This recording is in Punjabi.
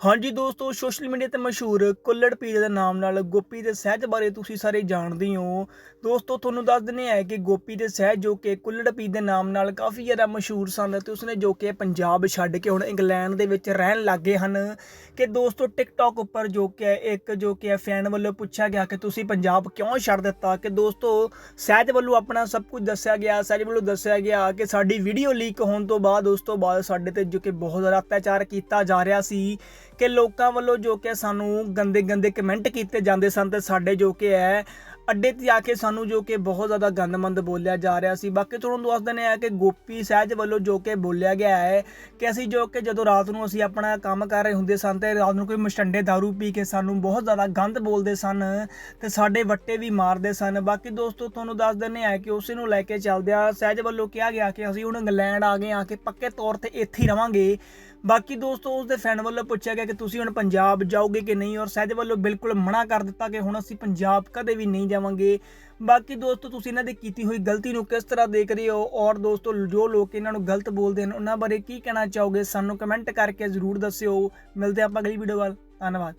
ਹਾਂਜੀ ਦੋਸਤੋ, ਸੋਸ਼ਲ ਮੀਡੀਆ ਤੇ ਮਸ਼ਹੂਰ ਕੁੱਲੜ ਪੀਰ ਦੇ ਨਾਮ ਨਾਲ ਗੋਪੀ ਦੇ ਸਹਿਜ ਬਾਰੇ ਤੁਸੀਂ ਸਾਰੇ ਜਾਣਦੇ ਹੋ ਦੋਸਤੋ, ਤੁਹਾਨੂੰ ਦੱਸ ਦਿੰਦੇ ਆ ਕਿ ਗੋਪੀ ਦੇ ਸਹਿਜ ਜੋ ਕਿ ਕੁੱਲੜ ਪੀਰ ਦੇ ਨਾਮ ਨਾਲ ਕਾਫੀ ਜ਼ਿਆਦਾ ਮਸ਼ਹੂਰ ਸਨ ਤੇ ਉਸਨੇ ਜੋ ਕਿ ਪੰਜਾਬ ਛੱਡ ਕੇ ਹੁਣ ਇੰਗਲੈਂਡ ਦੇ ਵਿੱਚ ਰਹਿਣ ਲੱਗੇ ਹਨ। ਕਿ ਦੋਸਤੋ ਟਿਕਟੌਕ ਉੱਪਰ ਜੋ ਕਿ ਇੱਕ ਜੋ ਕਿ ਫੈਨ ਵੱਲੋਂ ਪੁੱਛਿਆ ਗਿਆ ਕਿ ਤੁਸੀਂ ਪੰਜਾਬ ਕਿਉਂ ਛੱਡ ਦਿੱਤਾ? ਕਿ ਦੋਸਤੋ, ਸਹਿਜ ਵੱਲੋਂ ਆਪਣਾ ਸਭ ਕੁਝ ਦੱਸਿਆ ਗਿਆ, ਸਹਿਜ ਵੱਲੋਂ ਦੱਸਿਆ ਗਿਆ ਕਿ ਸਾਡੀ ਵੀਡੀਓ ਲੀਕ ਹੋਣ ਤੋਂ ਬਾਅਦ ਉਸ ਤੋਂ ਬਾਅਦ ਸਾਡੇ ਤੇ ਜੋ ਕਿ ਬਹੁਤ ਜ਼ਿਆਦਾ ਅਤਿਆਚਾਰ ਕੀਤਾ ਜਾ ਰਿਹਾ ਸੀ। ਕਿ ਲੋਕਾਂ ਵੱਲੋਂ ਜੋ ਕਿ ਸਾਨੂੰ ਗੰਦੇ ਗੰਦੇ ਕਮੈਂਟ ਕੀਤੇ ਜਾਂਦੇ ਸਨ ਤੇ ਸਾਡੇ ਜੋ ਕਿ ਹੈ, ਅੱਡੇ ਤੇ ਆ ਕੇ ਸਾਨੂੰ ਜੋ ਕਿ ਬਹੁਤ ਜ਼ਿਆਦਾ ਗੰਦਮੰਦ ਬੋਲਿਆ ਜਾ ਰਿਹਾ ਸੀ। ਬਾਕੀ ਤੁਹਾਨੂੰ ਦੱਸ ਦਿੰਦੇ ਆ ਕਿ ਗੋਪੀ ਸਹਿਜ ਵੱਲੋਂ ਜੋ ਕਿ ਬੋਲਿਆ ਗਿਆ ਹੈ ਕਿ ਅਸੀਂ ਜੋ ਕਿ ਜਦੋਂ ਰਾਤ ਨੂੰ ਅਸੀਂ ਆਪਣਾ ਕੰਮ ਕਰ ਰਹੇ ਹੁੰਦੇ ਸਨ ਤੇ ਰਾਤ ਨੂੰ ਕੋਈ ਮਸਟੰਡੇ दारू ਪੀ ਕੇ ਸਾਨੂੰ ਬਹੁਤ ਜ਼ਿਆਦਾ ਗੰਦ ਬੋਲਦੇ ਸਨ ਤੇ ਸਾਡੇ ਵੱਟੇ ਵੀ ਮਾਰਦੇ ਸਨ। ਬਾਕੀ ਦੋਸਤੋ ਤੁਹਾਨੂੰ ਦੱਸ ਦਿੰਦੇ ਆ ਕਿ ਉਸੇ ਨੂੰ ਲੈ ਕੇ ਚੱਲਦਿਆਂ ਸਹਿਜ ਵੱਲੋਂ ਕਿਹਾ ਗਿਆ ਕਿ ਅਸੀਂ ਹੁਣ ਇੰਗਲੈਂਡ ਆ ਗਏ ਆ ਕੇ ਪੱਕੇ ਤੌਰ ਤੇ ਇੱਥੇ ਹੀ ਰਵਾਂਗੇ। ਬਾਕੀ ਦੋਸਤੋ ਉਸ ਦੇ ਫੈਨ ਵੱਲੋਂ ਪੁੱਛਿਆ ਗਿਆ ਕਿ ਤੁਸੀਂ ਹੁਣ ਪੰਜਾਬ ਜਾਓਗੇ ਕਿ ਨਹੀਂ? ਔਰ ਸਹਿਜ ਵੱਲੋਂ ਬਿਲਕੁਲ ਮਨਾ ਕਰ ਦਿੱਤਾ ਕਿ ਹੁਣ ਅਸੀਂ ਪੰਜਾਬ ਕਦੇ ਵੀ ਨਹੀਂ ਜਾਵਾਂਗੇ। ਬਾਕੀ ਦੋਸਤੋ, ਤੁਸੀਂ ਇਹਨਾਂ ਦੀ ਕੀਤੀ ਹੋਈ ਗਲਤੀ ਨੂੰ ਕਿਸ ਤਰ੍ਹਾਂ ਦੇਖ ਰਹੇ ਹੋ? ਔਰ ਦੋਸਤੋ, ਜੋ ਲੋਕ ਇਹਨਾਂ ਨੂੰ ਗਲਤ ਬੋਲਦੇ ਹਨ, ਉਹਨਾਂ ਬਾਰੇ ਕੀ ਕਹਿਣਾ ਚਾਹੋਗੇ? ਸਾਨੂੰ ਕਮੈਂਟ ਕਰਕੇ ਜ਼ਰੂਰ ਦੱਸਿਓ। ਮਿਲਦੇ ਆਪਾਂ ਅਗਲੀ ਵੀਡੀਓ ਵੱਲ। ਧੰਨਵਾਦ।